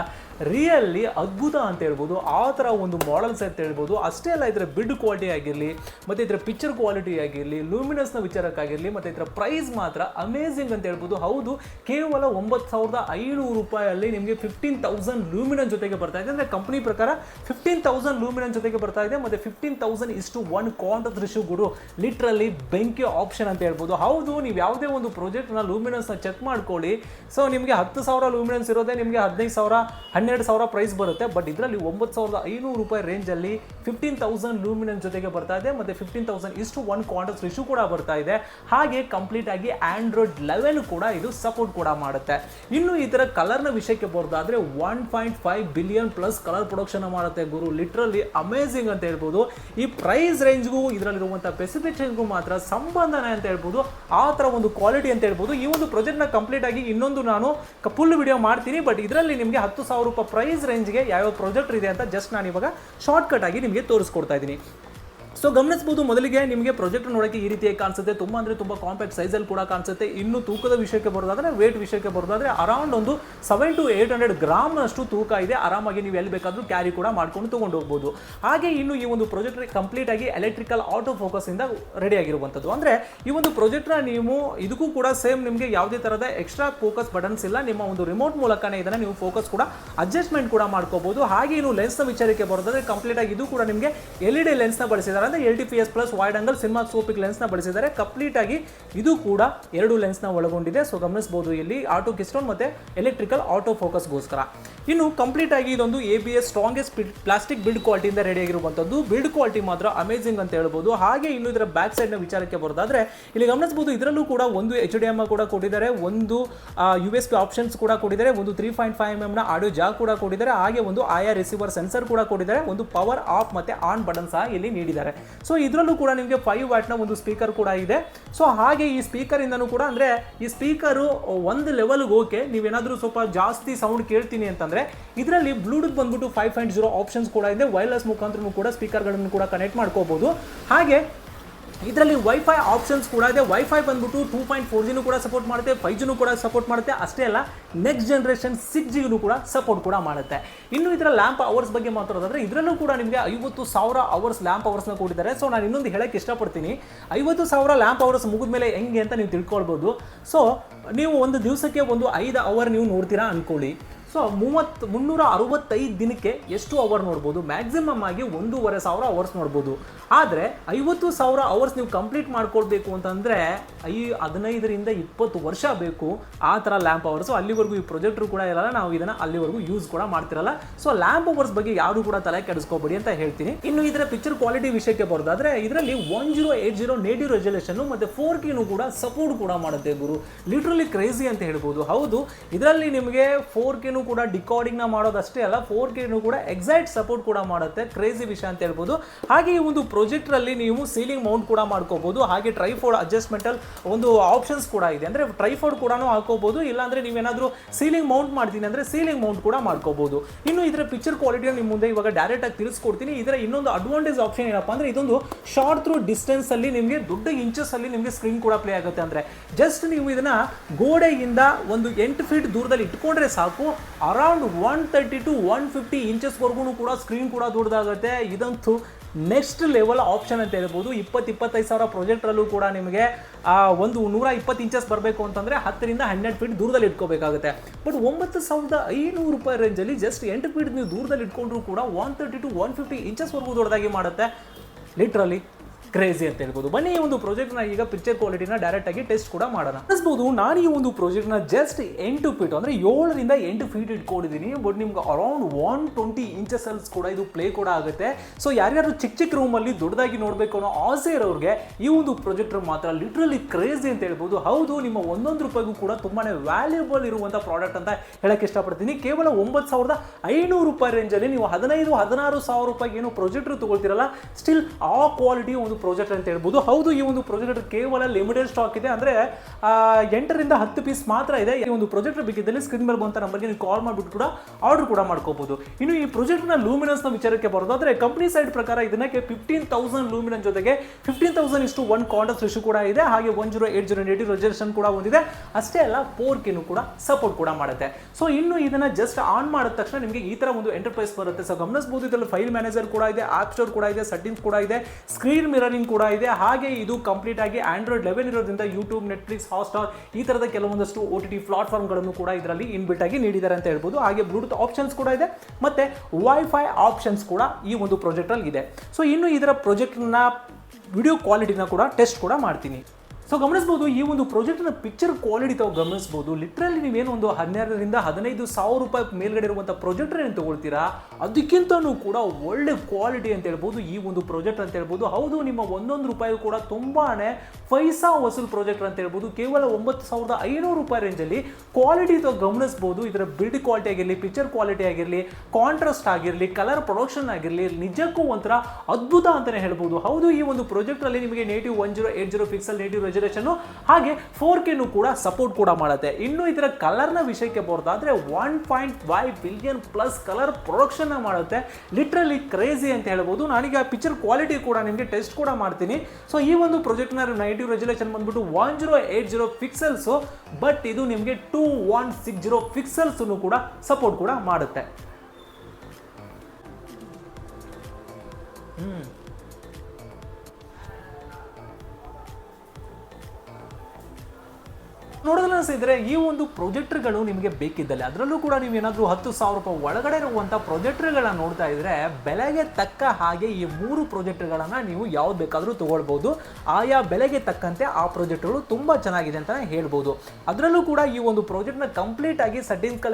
ರಿಯಲಿ ಅದ್ಭುತ ಅಂತ ಹೇಳ್ಬೋದು. ಆ ಥರ ಒಂದು ಮಾಡಲ್ಸ್ ಅಂತ ಹೇಳ್ಬೋದು. ಅಷ್ಟೇ ಅಲ್ಲ ಇದರ ಬಿಲ್ಡ್ ಕ್ವಾಲಿಟಿ ಆಗಿರಲಿ, ಮತ್ತು ಇದರ ಪಿಕ್ಚರ್ ಕ್ವಾಲಿಟಿ ಆಗಿರಲಿ ಲೂಮಿನಸ್ನ ವಿಚಾರಕ್ಕಾಗಿರಲಿ, ಮತ್ತು ಇದರ ಪ್ರೈಸ್ ಮಾತ್ರ ಅಮೇಝಿಂಗ್ ಅಂತ ಹೇಳ್ಬೋದು. ಹೌದು, ಕೇವಲ ಒಂಬತ್ತು ಸಾವಿರದ ಐನೂರು ರೂಪಾಯಲ್ಲಿ ನಿಮಗೆ ಫಿಫ್ಟೀನ್ ತೌಸಂಡ್ ಲೂಮಿನನ್ ಜೊತೆಗೆ ಬರ್ತಾ ಇದೆ. ಅಂದರೆ ಕಂಪನಿ ಪ್ರಕಾರ ಫಿಫ್ಟೀನ್ ತೌಸಂಡ್ ಲೂಮಿನನ್ ಜೊತೆಗೆ ಬರ್ತಾ ಇದೆ, ಮತ್ತು ಫಿಫ್ಟೀನ್ ಇಷ್ಟು ಒನ್ ಕಾಂಟ್ ರಿಶ್ಯೂ ಗುರು ಲಿಟ್ರಲ್ಲಿ ಬೆಂಕಿ ಆಪ್ಷನ್ ಅಂತ ಹೇಳ್ಬೋದು. ಹೌದು, ನೀವು ಯಾವುದೇ ಒಂದು ಪ್ರಾಜೆಕ್ಟ್ನ ಲೂಮಿನನ್ಸ್ನ ಚೆಕ್ ಮಾಡ್ಕೊಳ್ಳಿ. ಸೊ ನಿಮಗೆ ಹತ್ತು ಸಾವಿರ ಲೂಮಿನನ್ಸ್ ಇರೋದೇ, ನಿಮಗೆ ಹದಿನೈದು ಸಾವಿರ, ಹನ್ನೆರಡು ಸಾವಿರ ಪ್ರೈಸ್ ಬರುತ್ತೆ. ಬಟ್ ಇದರಲ್ಲಿ ಒಂಬತ್ತು ಸಾವಿರದ ಐನೂರು ರೂಪಾಯಿ ರೇಂಜಲ್ಲಿ ಫಿಫ್ಟೀನ್ ತೌಸಂಡ್ ಲೂಮಿನನ್ಸ್ ಜೊತೆಗೆ ಬರ್ತಾ ಇದೆ. ಮತ್ತು ಫಿಫ್ಟೀನ್ ತೌಸಂಡ್ ಇಷ್ಟು ಒನ್ ಕಾಂಟ್ ರಿಶ್ಯೂ ಕೂಡ ಬರ್ತಾ ಇದೆ. ಹಾಗೆ ಕಂಪ್ಲೀಟ್ ಆಗಿ ಆಂಡ್ರಾಯ್ಡ್ ಲೆವೆನ್ ಕೂಡ ಇದು ಸಪೋರ್ಟ್ ಕೂಡ ಮಾಡುತ್ತೆ. ಇನ್ನು ಈ ಥರ ಕಲರ್ನ ವಿಷಯಕ್ಕೆ ಬರೋದಾದರೆ one point five billion plus colour production ಮಾಡುತ್ತೆ ಗುರು. ಲಿಟ್ರಲ್ಲಿ ಅಮೇಝಿಂಗ್ ಅಂತ ಹೇಳ್ಬೋದು. ಈ ಪ್ರೈಸ್ ರೇಂಜ್ಗೂ ಇದರಲ್ಲಿರುವಂಥ ಸ್ಪೆಸಿಫಿಕೇಶನ್ಗೂ ಮಾತ್ರ ಸಂಬಂಧನ ಅಂತ ಹೇಳ್ಬೋದು, ಆ ಥರ ಒಂದು ಕ್ವಾಲಿಟಿ ಅಂತ ಹೇಳ್ಬೋದು. ಈ ಒಂದು ಪ್ರೊಜೆಕ್ಟ್ನ ಕಂಪ್ಲೀಟ್ ಆಗಿ ಇನ್ನೊಂದು ನಾನು ಫುಲ್ ವಿಡಿಯೋ ಮಾಡ್ತೀನಿ ಬಟ್ ಇದರಲ್ಲಿ ನಿಮಗೆ ಹತ್ತು ಸಾವಿರ ರೂಪಾಯಿ ಪ್ರೈಸ್ ರೇಂಜ್ಗೆ ಯಾವ್ಯಾವ ಪ್ರಾಜೆಕ್ಟ್ ಇದೆ ಅಂತ ಜಸ್ಟ್ ನಾನು ಇವಾಗ ಶಾರ್ಟ್ ಕಟ್ ಆಗಿ ನಿಮಗೆ ತೋರಿಸ್ಕೊಡ್ತಾ ಇದ್ದೀನಿ. ಸೊ ಗಮನಿಸಬಹುದು, ಮೊದಲಿಗೆ ನಿಮಗೆ ಪ್ರಾಜೆಕ್ಟ್ ನೋಡೋಕ್ಕೆ ಈ ರೀತಿಯಾಗಿ ಕಾಣಿಸುತ್ತೆ. ತುಂಬ ಅಂದರೆ ತುಂಬ ಕಾಂಪ್ಯಾಕ್ಟ್ ಸೈಜಲ್ಲಿ ಕೂಡ ಕಾಣಿಸುತ್ತೆ. ಇನ್ನು ತೂಕದ ವಿಷಯಕ್ಕೆ ಬರೋದಾದರೆ ವೇಟ್ ವಿಷಯಕ್ಕೆ ಬರೋದಾದರೆ ಅರೌಂಡ್ ಒಂದು ಸೆವೆನ್ ಟು ಏಟ್ ಹಂಡ್ರೆಡ್ ಗ್ರಾಮ್ನಷ್ಟು ತೂಕ ಇದೆ. ಆರಾಮಾಗಿ ನೀವು ಎಲ್ಲಿ ಬೇಕಾದರೂ ಕ್ಯಾರಿ ಕೂಡ ಮಾಡ್ಕೊಂಡು ತೊಗೊಂಡು ಹೋಗ್ಬೋದು. ಹಾಗೆ ಇನ್ನು ಈ ಒಂದು ಪ್ರಾಜೆಕ್ಟ್ ಕಂಪ್ಲೀಟ್ ಆಗಿ ಎಲೆಕ್ಟ್ರಿಕಲ್ ಆಟೋ ಇಂದ ರೆಡಿ ಆಗಿರುವಂಥದ್ದು. ಅಂದರೆ ಈ ಒಂದು ಪ್ರಾಜೆಕ್ಟ್ನ ನೀವು, ಇದಕ್ಕೂ ಕೂಡ ಸೇಮ್ ನಿಮಗೆ ಯಾವುದೇ ಥರದ ಎಕ್ಸ್ಟ್ರಾ ಫೋಕಸ್ ಬಟನ್ಸ್ ಇಲ್ಲ. ನಿಮ್ಮ ಒಂದು ರಿಮೋಟ್ ಮೂಲಕನೇ ಇದನ್ನು ನೀವು ಫೋಕಸ್ ಕೂಡ ಅಡ್ಜಸ್ಟ್ಮೆಂಟ್ ಕೂಡ ಮಾಡ್ಕೋಬಹುದು ಹಾಗೆ ಇನ್ನು ಲೆನ್ಸ್ನ ವಿಚಾರಕ್ಕೆ ಬರೋದಾದರೆ ಕಂಪ್ಲೀಟ್ ಆಗಿ ಇದು ಕೂಡ ನಿಮಗೆ ಎಲ್ ಇ ಡಿ ಲೆನ್ಸ್ನ ಬಳಸಿದ್ದಾರೆ ಅಂದರೆ L T P S plus wide angle cinemascopic ಲೆನ್ಸ್ನ ಬಳಸಿದ್ದಾರೆ. ಕಂಪ್ಲೀಟ್ ಆಗಿ ಇದು ಕೂಡ ಎರಡು ಲೆನ್ಸ್ನ ಒಳಗೊಂಡಿದೆ. ಸೊ ಗಮನಿಸಬಹುದು ಇಲ್ಲಿ ಆಟೋ ಕಿಸ್ಟೋನ್ ಮತ್ತೆ ಎಲೆಕ್ಟ್ರಿಕಲ್ ಆಟೋ ಫೋಕಸ್ಗೋಸ್ಕರ ಇನ್ನು ಕಂಪ್ಲೀಟ್ ಆಗಿ ಇದೊಂದು A B S strongest plastic build ಕ್ವಾಲಿಟಿಯಿಂದ ready ಆಗಿರುವಂಥದ್ದು. ಬಿಲ್ಡ್ ಕ್ವಾಲಿಟಿ ಮಾತ್ರ ಅಮೇಜಿಂಗ್ ಅಂತ ಹೇಳ್ಬೋದು. ಹಾಗೆ ಇನ್ನು ಇದರ ಬ್ಯಾಕ್ ಸೈಡ್ನ ವಿಚಾರಕ್ಕೆ ಬರೋದಾದ್ರೆ, ಇಲ್ಲಿ ಗಮನಿಸಬಹುದು ಇದರಲ್ಲೂ ಕೂಡ ಒಂದು ಎಚ್ ಡಿ ಎಂ ಕೂಡ ಕೊಟ್ಟಿದ್ದಾರೆ. ಒಂದು ಯು ಎಸ್ ಪಿ ಆಪ್ಷನ್ಸ್ ಕೂಡ ಕೊಟ್ಟಿದ್ದಾರೆ. ಒಂದು ತ್ರೀ ಪಾಯಿಂಟ್ ಫೈವ್ ಎಂ ನ ಆಡಿಯೋ ಜಾಕ್ ಕೂಡ ಕೊಟ್ಟಿದ್ದಾರೆ. ಹಾಗೆ ಒಂದು ಆಯಾ ರಿಸೀವರ್ ಸೆನ್ಸರ್ ಕೂಡ ಕೊಟ್ಟಿದ್ದಾರೆ. ಒಂದು ಪವರ್ ಆಫ್ ಮತ್ತೆ ಆನ್ ಬಟನ್ ಸಹ ಇಲ್ಲಿ ನೀಡಿದ್ದಾರೆ. ಸೊ ಇದರಲ್ಲೂ ಕೂಡ ನಿಮಗೆ ಫೈವ್ ವ್ಯಾಟ್ನ ಒಂದು ಸ್ಪೀಕರ್ ಕೂಡ ಇದೆ. ಸೊ ಹಾಗೆ ಈ ಸ್ಪೀಕರ್ ಇಂದನೂ ಕೂಡ ಅಂದರೆ ಈ ಸ್ಪೀಕರು ಒಂದು ಲೆವೆಲ್ಗೆ ಓಕೆ ನೀವೇನಾದರೂ ಸ್ವಲ್ಪ ಜಾಸ್ತಿ ಸೌಂಡ್ ಕೇಳ್ತೀನಿ ಅಂತಂದರೆ ಇದರಲ್ಲಿ ಬ್ಲೂಟೂತ್ ಬಂದ್ಬಿಟ್ಟು ಫೈವ್ ಪಾಯಿಂಟ್ ಜೀರೋ ಆಪ್ಷನ್ಸ್ ಕೂಡ ಇದೆ. ವೈರ್ಲೆಸ್ ಮುಖಾಂತರ ಕೂಡ ಸ್ಪೀಕರ್ಗಳನ್ನು ಕೂಡ ಕನೆಕ್ಟ್ ಮಾಡ್ಕೋಬೋದು. ಹಾಗೆ ಇದರಲ್ಲಿ ವೈಫೈ ಆಪ್ಷನ್ಸ್ ಕೂಡ ಇದೆ. ವೈಫೈ ಬಂದ್ಬಿಟ್ಟು ಟೂ ಪಾಯಿಂಟ್ ಫೋರ್ ಜಿನೂ ಕೂಡ ಸಪೋರ್ಟ್ ಮಾಡುತ್ತೆ ಫೈವ್ ಜಿನೂ ಕೂಡ ಸಪೋರ್ಟ್ ಮಾಡುತ್ತೆ. ಅಷ್ಟೇ ಅಲ್ಲ ನೆಕ್ಸ್ಟ್ ಜನರೇಷನ್ ಸಿಕ್ಸ್ ಜಿಗೂ ಕೂಡ ಸಪೋರ್ಟ್ ಕೂಡ ಮಾಡುತ್ತೆ. ಇನ್ನು ಇದರ ಲ್ಯಾಂಪ್ ಅವರ್ಸ್ ಬಗ್ಗೆ ಮಾತಾಡೋದಾದ್ರೆ, ಇದರಲ್ಲೂ ಕೂಡ ನಿಮಗೆ ಐವತ್ತು ಸಾವಿರ ಅವರ್ಸ್ ಲ್ಯಾಂಪ್ ಅವರ್ಸ್ನ ಕೊಟ್ಟಿದ್ದಾರೆ. ಸೊ ನಾನು ಇನ್ನೊಂದು ಹೇಳಕ್ಕೆ ಇಷ್ಟಪಡ್ತೀನಿ. ಐವತ್ತು ಸಾವಿರ ಲ್ಯಾಂಪ್ ಅವರ್ಸ್ ಮುಗಿದ ಮೇಲೆ ಹೆಂಗೆ ಅಂತ ನೀವು ತಿಳ್ಕೊಳ್ಬೋದು. ಸೊ ನೀವು ಒಂದು ದಿವಸಕ್ಕೆ ಒಂದು ಐದು ಅವರ್ ನೀವು ನೋಡ್ತೀರಾ ಅನ್ಕೊಳ್ಳಿ. ಸೊ ಮೂವತ್ತು ಮುನ್ನೂರ ಅರವತ್ತೈದು ದಿನಕ್ಕೆ ಎಷ್ಟು ಅವರ್ ನೋಡ್ಬೋದು? ಮ್ಯಾಕ್ಸಿಮಮ್ ಆಗಿ ಒಂದೂವರೆ ಸಾವಿರ ಅವರ್ಸ್ ನೋಡ್ಬೋದು. ಆದರೆ ಐವತ್ತು ಸಾವಿರ ಅವರ್ಸ್ ನೀವು ಕಂಪ್ಲೀಟ್ ಮಾಡ್ಕೊಳ್ಬೇಕು ಅಂತಂದರೆ ಐ ಹದಿನೈದರಿಂದ ಇಪ್ಪತ್ತು ವರ್ಷ ಬೇಕು. ಆ ಥರ ಲ್ಯಾಂಪ್ ಅವರ್ಸು ಅಲ್ಲಿವರೆಗೂ ಈ ಪ್ರೊಜೆಕ್ಟ್ರು ಕೂಡ ಇರಲ್ಲ. ನಾವು ಇದನ್ನು ಅಲ್ಲಿವರೆಗೂ ಯೂಸ್ ಕೂಡ ಮಾಡ್ತಿರಲ್ಲ. ಸೊ ಲ್ಯಾಂಪ್ ಅವರ್ಸ್ ಬಗ್ಗೆ ಯಾರು ಕೂಡ ತಲೆ ಕೆಡಿಸ್ಕೋಬೇಡಿ ಅಂತ ಹೇಳ್ತೀನಿ. ಇನ್ನು ಇದರ ಪಿಕ್ಚರ್ ಕ್ವಾಲಿಟಿ ವಿಷಯಕ್ಕೆ ಬರೋದಾದರೆ, ಇದರಲ್ಲಿ one zero eight zero native resolution ಮತ್ತು ಫೋರ್ ಕಿನೂ ಕೂಡ ಸಪೋರ್ಟ್ ಕೂಡ ಮಾಡುತ್ತೆ ಗುರು. ಲಿಟ್ರಲಿ ಕ್ರೇಜಿ ಅಂತ ಹೇಳ್ಬೋದು. ಹೌದು. ಇದರಲ್ಲಿ ನಿಮಗೆ ಫೋರ್ ಕೆನೂ ಕೂಡ ಡಿಕಾರ್ಡಿಂಗ್ನ ಮಾಡೋದಷ್ಟೇ ಅಲ್ಲ ಫೋರ್ ಕೆನೂ ಕೂಡ ಎಕ್ಸೈಟ್ ಸಪೋರ್ಟ್ ಕೂಡ ಮಾಡುತ್ತೆ. ಕ್ರೇಜಿ ವಿಷಯ ಅಂತ ಹೇಳ್ಬೋದು. ಹಾಗೆ ಈ ಒಂದು ಪ್ರೊಜೆಕ್ಟ್ರಲ್ಲಿ ನೀವು ಸೀಲಿಂಗ್ ಮೌಂಟ್ ಕೂಡ ಮಾಡ್ಕೋಬಹುದು ಹಾಗೆ ಟ್ರೈಫೋರ್ಡ್ ಅಡ್ಜಸ್ಟ್ಮೆಂಟಲ್ ಒಂದು ಆಪ್ಷನ್ಸ್ ಕೂಡ ಇದೆ. ಅಂದ್ರೆ ಟ್ರೈಫೋರ್ಡ್ ಕೂಡ ಹಾಕೋಬಹುದು ಇಲ್ಲಾಂದ್ರೆ ನೀವೇನಾದ್ರೂ ಸೀಲಿಂಗ್ ಮೌಂಟ್ ಮಾಡ್ತೀನಿ ಅಂದ್ರೆ ಸೀಲಿಂಗ್ ಮೌಂಟ್ ಕೂಡ ಮಾಡ್ಕೋಬಹುದು ಇನ್ನು ಇದರ ಪಿಕ್ಚರ್ ಕ್ವಾಲಿಟಿ ನಿಮ್ಮ ಮುಂದೆ ಇವಾಗ ಡೈರೆಕ್ಟ್ ಆಗಿ ತಿಳಿಸ್ಕೊಡ್ತೀನಿ ಇದರ ಇನ್ನೊಂದು ಅಡ್ವಾಂಟೇಜ್ ಆಪ್ಷನ್ ಏನಪ್ಪಾ ಅಂದ್ರೆ ಇದೊಂದು ಶಾರ್ಟ್ ಥ್ರೂ ಡಿಸ್ಟೆನ್ಸ್ ಅಲ್ಲಿ ನಿಮಗೆ ದೊಡ್ಡ ಇಂಚಸ್ ಅಲ್ಲಿ ನಿಮಗೆ ಸ್ಕ್ರೀನ್ ಕೂಡ ಪ್ಲೇ ಆಗುತ್ತೆ ಅಂದ್ರೆ. ಜಸ್ಟ್ ನೀವು ಇದನ್ನ ಗೋಡೆಯಿಂದ ಒಂದು ಎಂಟು ಫೀಟ್ ದೂರದಲ್ಲಿ ಇಟ್ಕೊಂಡ್ರೆ ಸಾಕು. Around one thirty two one fifty ಇಂಚಸ್ವರೆಗೂ ಕೂಡ ಸ್ಕ್ರೀನ್ ಕೂಡ ದೊಡ್ಡದಾಗುತ್ತೆ. ಇದಂತೂ ನೆಕ್ಸ್ಟ್ ಲೆವೆಲ್ ಆಪ್ಷನ್ ಅಂತ ಹೇಳ್ಬೋದು. ಇಪ್ಪತ್ತು ಇಪ್ಪತ್ತೈದು ಸಾವಿರ ಪ್ರೊಜೆಕ್ಟ್ರಲ್ಲೂ ಕೂಡ ನಿಮಗೆ ಒಂದು ನೂರ ಇಪ್ಪತ್ತು ಇಂಚಸ್ ಬರಬೇಕು ಅಂತಂದರೆ ಹತ್ತರಿಂದ ಹನ್ನೆರಡು ಫೀಟ್ ದೂರದಲ್ಲಿ ಇಟ್ಕೋಬೇಕಾಗುತ್ತೆ. ಬಟ್ ಒಂಬತ್ತು ಸಾವಿರದ ಐನೂರು ರೂಪಾಯಿ ರೇಂಜಲ್ಲಿ ಜಸ್ಟ್ ಎಂಟು ಫೀಟ್ ನೀವು ದೂರದಲ್ಲಿ ಇಟ್ಕೊಂಡ್ರೂ ಕೂಡ one thirty two one fifty ಇಂಚಸ್ವರೆಗೂ ದೊಡ್ಡದಾಗಿ ಮಾಡುತ್ತೆ. ಲಿಟ್ರಲಿ ಕ್ರೇಜಿ ಅಂತ ಹೇಳ್ಬೋದು. ಬನ್ನಿ ಈ ಒಂದು ಪ್ರಾಜೆಕ್ಟ್ನ ಈಗ ಪಿಕ್ಚರ್ ಕ್ವಾಲಿಟಿನ ಡೈರೆಕ್ಟ್ ಆಗಿ ಟೆಸ್ಟ್ ಕೂಡ ಮಾಡೋಣ. ಅನಿಸ್ಬೋದು, ನಾನು ಈ ಒಂದು ಪ್ರಾಜೆಕ್ಟ್ನ ಜಸ್ಟ್ ಎಂಟು ಫೀಟ್ ಅಂದರೆ ಏಳರಿಂದ ಎಂಟು ಫೀಟ್ ಇಟ್ಕೊಂಡಿದ್ದೀನಿ ಬಟ್ ನಿಮ್ಗೆ ಅರೌಂಡ್ ಒನ್ ಟ್ವೆಂಟಿ ಇಂಚಸ್ ಅಲ್ಸ್ ಕೂಡ ಇದು ಪ್ಲೇ ಕೂಡ ಆಗುತ್ತೆ. ಸೊ ಯಾರ್ಯಾರು ಚಿಕ್ಕ ಚಿಕ್ಕ ರೂಮಲ್ಲಿ ದೊಡ್ಡದಾಗಿ ನೋಡಬೇಕು ಅನ್ನೋ ಆಸೆ ಇರೋರಿಗೆ ಈ ಒಂದು ಪ್ರಾಜೆಕ್ಟರ್ ಮಾತ್ರ ಲಿಟ್ರಲಿ ಕ್ರೇಜಿ ಅಂತ ಹೇಳ್ಬೋದು. ಹೌದು, ನಿಮ್ಮ ಒಂದೊಂದು ರೂಪಾಯಿಗೂ ಕೂಡ ತುಂಬಾನೇ ವ್ಯಾಲ್ಯೂಬಲ್ ಇರುವಂಥ ಪ್ರಾಡಕ್ಟ್ ಅಂತ ಹೇಳಕ್ಕೆ ಇಷ್ಟಪಡ್ತೀನಿ. ಕೇವಲ ಒಂಬತ್ತು ಸಾವಿರದ ಐನೂರು ರೂಪಾಯಿ ರೇಂಜಲ್ಲಿ ನೀವು ಹದಿನೈದು, ಹದಿನಾರು ಸಾವಿರ ರೂಪಾಯಿಗೆ ಏನು ಪ್ರೊಜೆಕ್ಟ್ರು ತಗೊಳ್ತೀರಲ್ಲ ಸ್ಟಿಲ್ ಆ ಕ್ವಾಲಿಟಿ ಒಂದು ಪ್ರಾಜೆಕ್ಟ್ ಅಂತ ಹೇಳ್ಬೋದು. ಹೌದು, ಈ ಒಂದು ಪ್ರೊಜೆಕ್ಟರ್ ಕೇವಲ ಲಿಮಿಟೆಡ್ ಸ್ಟಾಕ್ ಇದೆ. ಅಂದರೆ ಎಂಟರಿಂದ ಹತ್ತು ಪೀಸ್ ಮಾತ್ರ ಇದೆ. ಈ ಒಂದು ಪ್ರೊಜೆಕ್ಟರ್ ಬೇಕಿದ್ದಲ್ಲಿ ಸ್ಕ್ರೀನ್ ಮೇಲೆ ಬಂತ ನಂಬರ್ಗೆ ನೀವು ಕಾಲ್ ಮಾಡಿಬಿಟ್ಟು ಕೂಡ ಆರ್ಡರ್ ಕೂಡ ಮಾಡ್ಕೋಬಹುದು ಇನ್ನು ಈ ಪ್ರೊಜೆಕ್ಟ್ನ ಲೂಮಿನಸ್ನ ವಿಚಾರಕ್ಕೆ ಬರೋದಾದ್ರೆ ಕಂಪನಿ ಸೈಡ್ ಪ್ರಕಾರ ಇದಕ್ಕೆ ಫಿಫ್ಟೀನ್ ತೌಸಂಡ್ ಲೂಮಿನನ್ ಜೊತೆಗೆ ಫಿಫ್ಟೀನ್ ತೌಸಂಡ್ ಇಷ್ಟು ಒನ್ ಕಾಂಟಸ್ ಇಶ್ಯೂ ಕೂಡ ಇದೆ. ಹಾಗೆ ಒನ್ ಜೀರೋ ಏಟ್ ಜೀರೋ ಏಟಿ ರೆಜರ್ವೇಷನ್ ಕೂಡ ಹೊಂದಿದೆ ಅಷ್ಟೇ ಅಲ್ಲ ಫೋರ್ ಕೆನು ಕೂಡ ಸಪೋರ್ಟ್ ಕೂಡ ಮಾಡುತ್ತೆ. ಸೊ ಇನ್ನು ಇದನ್ನ ಜಸ್ಟ್ ಆನ್ ಮಾಡಿದ ತಕ್ಷಣ ನಿಮಗೆ ಈ ತರ ಒಂದು ಎಂಟರ್ಪ್ರೈಸ್ ಬರುತ್ತೆ. ಸೊ ಗಮನಿಸಬಹುದು ಇದರಲ್ಲಿ ಫೈಲ್ ಮ್ಯಾನೇಜರ್ ಕೂಡ ಇದೆ ಆಪ್ ಸ್ಟೋರ್ ಕೂಡ ಇದೆ ಸೆಟ್ಟಿಂಗ್ಸ್ ಕೂಡ ಇದೆ. ಸ್ಕ್ರೀನ್ ಕೂಡ ಇದೆ. ಹಾಗೆ ಇದು ಕಂಪ್ಲೀಟ್ ಆಗಿ ಆಂಡ್ರಾಯ್ಡ್ ಲೆವೆನ್ ಇರೋದ್ರಿಂದ ಯೂಟ್ಯೂಬ್ ನೆಟ್ಫ್ಲಿಕ್ಸ್ ಹಾಟ್ಸ್ಟಾರ್ ಈ ತರದ ಕೆಲವೊಂದಷ್ಟು ಓ ಟಿ ಟಿ ಪ್ಲಾಟ್ಫಾರ್ಮ್ಗಳನ್ನು ಕೂಡ ಇದರಲ್ಲಿ ಇನ್ಬಿಟ್ ಆಗಿ ನೀಡಿದ್ದಾರೆ ಅಂತ ಹೇಳ್ಬೋದು. ಹಾಗೆ ಬ್ಲೂಟೂತ್ ಆಪ್ಷನ್ಸ್ ಕೂಡ ಇದೆ. ಮತ್ತೆ ವೈಫೈ ಆಪ್ಷನ್ಸ್ ಕೂಡ ಈ ಒಂದು ಪ್ರಾಜೆಕ್ಟ್ ಅಲ್ಲಿ ಇದೆ ಸೊ ಇನ್ನು ಇದರ ಪ್ರಾಜೆಕ್ಟ್ನ ವಿಡಿಯೋ ಕ್ವಾಲಿಟಿನ ಕೂಡ ಟೆಸ್ಟ್ ಕೂಡ ಮಾಡ್ತೀನಿ. ಸೊ ಗಮನಿಸ್ಬೋದು, ಈ ಒಂದು ಪ್ರಾಜೆಕ್ಟ್ನ ಪಿಕ್ಚರ್ ಕ್ವಾಲಿಟಿ ತಾವು ಗಮನಿಸ್ಬೋದು. ಲಿಟ್ರಲಿ ನೀವೇನು ಒಂದು ಹನ್ನೆರಡರಿಂದ ಹದಿನೈದು ಸಾವಿರ ರೂಪಾಯಿ ಮೇಲ್ಗಡೆ ಇರುವಂಥ ಪ್ರಾಜೆಕ್ಟರ್ ಏನು ತಗೊಳ್ತೀರಾ? ಅದಕ್ಕಿಂತನೂ ಕೂಡ ಒಳ್ಳೆ ಕ್ವಾಲಿಟಿ ಅಂತ ಹೇಳ್ಬೋದು, ಈ ಒಂದು ಪ್ರಾಜೆಕ್ಟ್ ಅಂತ ಹೇಳ್ಬೋದು. ಹೌದು, ನಿಮ್ಮ ಒಂದೊಂದು ರೂಪಾಯಿ ಕೂಡ ತುಂಬಾನೇ ಪೈಸಾ ವಸೂಲ್ ಪ್ರಾಜೆಕ್ಟ್ ಅಂತ ಹೇಳ್ಬೋದು. ಕೇವಲ ಒಂಬತ್ತು ಸಾವಿರದ ಐನೂರು ರೂಪಾಯಿ ರೇಂಜಲ್ಲಿ ಕ್ವಾಲಿಟಿ ತಾವು ಗಮನಿಸ್ಬೋದು. ಇದರ ಬಿಲ್ಡ್ ಕ್ವಾಲಿಟಿ ಆಗಿರಲಿ ಪಿಕ್ಚರ್ ಕ್ವಾಲಿಟಿ ಆಗಿರಲಿ ಕಾಂಟ್ರಾಸ್ಟ್ ಆಗಿರಲಿ ಕಲರ್ ಪ್ರೊಡಕ್ಷನ್ ಆಗಿರಲಿ, ನಿಜಕ್ಕೂ ಒಂಥರ ಅದ್ಭುತ ಅಂತಲೇ ಹೇಳ್ಬೋದು. ಹೌದು, ಈ ಒಂದು ಪ್ರಾಜೆಕ್ಟಲ್ಲಿ ನಿಮಗೆ native one zero eight zero pixel native resolution ಹಾಗೆ ಫೋರ್ ಕೆನು ಕೂಡ ಸಪೋರ್ಟ್ ಕೂಡ ಮಾಡುತ್ತೆ. ಇನ್ನು ಇದರ ಕಲರ್ನ ವಿಷಯಕ್ಕೆ ಬರೋದಾದ್ರೆ one point five billion plus colour production ಮಾಡುತ್ತೆ. ಲಿಟ್ರಲಿ ಕ್ರೇಜಿ ಅಂತ ಹೇಳ್ಬೋದು. ನಾನೀಗ ಪಿಕ್ಚರ್ ಕ್ವಾಲಿಟಿ ಕೂಡ ನಿಮಗೆ ಟೆಸ್ಟ್ ಕೂಡ ಮಾಡ್ತೀನಿ. ಸೊ ಈ ಒಂದು ಪ್ರಾಜೆಕ್ಟ್ನ ನೈಟಿವ್ ರೆಜುಲೇಷನ್ ಬಂದ್ಬಿಟ್ಟು one zero eight zero pixels but ಇದು ನಿಮಗೆ two one six zero pixels ಕೂಡ ಸಪೋರ್ಟ್ ಕೂಡ ಮಾಡುತ್ತೆ. ನೋಡೋದನ್ನ ಅನಿಸಿದ್ರೆ ಈ ಒಂದು ಪ್ರೊಜೆಕ್ಟರ್ಗಳು ನಿಮಗೆ ಬೇಕಿದ್ದಲ್ಲಿ ಅದರಲ್ಲೂ ಕೂಡ ನೀವು ಏನಾದರೂ ಹತ್ತು ಸಾವಿರ ರೂಪಾಯಿ ಒಳಗಡೆ ಇರುವಂಥ ಪ್ರೊಜೆಕ್ಟರ್ಗಳನ್ನ ನೋಡ್ತಾ ಇದ್ರೆ ಬೆಲೆಗೆ ತಕ್ಕ ಹಾಗೆ ಈ ಮೂರು ಪ್ರೊಜೆಕ್ಟ್ಗಳನ್ನು ನೀವು ಯಾವ್ದು ಬೇಕಾದರೂ ತಗೊಳ್ಬೋದು. ಆಯಾ ಬೆಲೆಗೆ ತಕ್ಕಂತೆ ಆ ಪ್ರೊಜೆಕ್ಟ್ಗಳು ತುಂಬ ಚೆನ್ನಾಗಿದೆ ಅಂತಲೇ ಹೇಳ್ಬೋದು. ಅದರಲ್ಲೂ ಕೂಡ ಈ ಒಂದು ಪ್ರಾಜೆಕ್ಟ್ನ ಕಂಪ್ಲೀಟ್ ಆಗಿ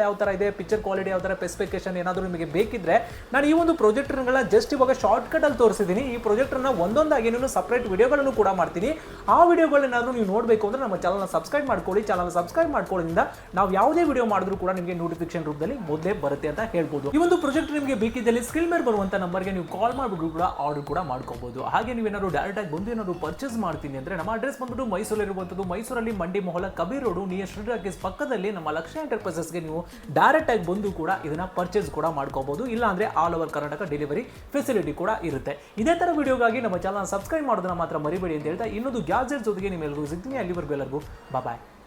ಯಾವ ಥರ ಇದೆ, ಪಿಕ್ಚರ್ ಕ್ವಾಲಿಟಿ ಯಾವ ಥರ ಸ್ಪೆಸಿಫಿಕೇಶನ್ ಏನಾದರೂ ನಿಮಗೆ ಬೇಕಿದ್ರೆ ನಾನು ಈ ಒಂದು ಪ್ರೊಜೆಕ್ಟ್ಗಳನ್ನ ಜಸ್ಟ್ ಇವಾಗ ಶಾರ್ಟ್ ಕಟ್ ಅಲ್ಲಿ ತೋರಿಸಿದ್ದೀನಿ. ಈ ಪ್ರೊಜೆಕ್ಟರ್ನ ಒಂದೊಂದಾಗಿ ನಾನು ಸಪ್ರೇಟ್ ವಿಡಿಯೋಗಳನ್ನು ಕೂಡ ಮಾಡ್ತೀನಿ. ಆ ವಿಡಿಯೋಗಳೇನಾದರೂ ನೀವು ನೋಡಬೇಕು ಅಂದರೆ ನಮ್ಮ ಚಾನಲ್ನ ಸಬ್ಸ್ಕ್ರೈಬ್ ಮಾಡ್ಕೊಳ್ಳಿ. ಚಾನಲ್ ಸಬ್ಸ್ಕ್ರೈಬ್ ಮಾಡ್ಕೊಳ್ಳೋದ್ರಿಂದ ನಾವು ಯಾವುದೇ ವಿಡಿಯೋ ಮಾಡಿದ್ರು ಕೂಡ ನಿಮಗೆ ನೋಟಿಫಿಕೇಶನ್ ರೂಪದಲ್ಲಿ ಮೊದಲೇ ಬರುತ್ತೆ ಅಂತ ಹೇಳ್ಬೋದು. ಈ ಒಂದು ಪ್ರಾಜೆಕ್ಟ್ ನಿಮಗೆ ಬೇಕಿದ್ದಲ್ಲಿ ಸ್ಕಿಲ್ ಮೇಲೆ ಬರುವಂತ ನಂಬರ್ಗೆ ನೀವು ಕಾಲ್ ಮಾಡಿಬಿಟ್ಟು ಕೂಡ ಆರ್ಡರ್ ಕೂಡ ಮಾಡ್ಕೋಬಹುದು ಹಾಗೆ ನೀವೇನಾದ್ರು ಡೈರೆಕ್ಟ್ ಆಗಿ ಬಂದು ಏನಾದ್ರು ಪರ್ಚೇಸ್ ಮಾಡ್ತೀನಿ ಅಂದ್ರೆ ನಮ್ಮ ಅಡ್ರೆಸ್ ಬಂದ್ಬಿಟ್ಟು ಮೈಸೂರಲ್ಲಿ ಇರುವಂತದ್ದು ಮೈಸೂರಲ್ಲಿ ಮಂಡಿ ಮೊಹಲ ಕಬೀರ್ ರೋಡು ನಿಯರ್ ಶ್ರೀರಾಕೇಶ್ ಪಕ್ಕದಲ್ಲಿ ನಮ್ಮ ಲಕ್ಷ ಎಂಟರ್ಪ್ರೈಸಸ್ಗೆ ನೀವು ಡೈರೆಕ್ಟ್ ಆಗಿ ಬಂದು ಕೂಡ ಇದನ್ನ ಪರ್ಚೇಸ್ ಕೂಡ ಮಾಡ್ಕೋಬಹುದು ಇಲ್ಲ ಅಂದ್ರೆ all over Karnataka delivery facility ಕೂಡ ಇರುತ್ತೆ. ಇದೇ ತರ ವಿಡಿಯೋಗಾಗಿ ನಮ್ಮ ಚಾನಲ್ ಸಬ್ಸ್ಕ್ರೈಬ್ ಮಾಡೋದನ್ನ ಮಾತ್ರ ಮರಿಬೇಡಿ ಅಂತ ಹೇಳ್ತಾ ಇನ್ನೊಂದು ಗ್ಯಾಜೆಟ್ ಜೊತೆಗೆ ನಿಮ್ಮೆಲ್ಲರಿಗೂ ಸಿಗ್ತೀನಿ. ಅಲ್ಲಿವರೆಗೂ ಎಲ್ಲರಿಗೂ ಬಾಯ್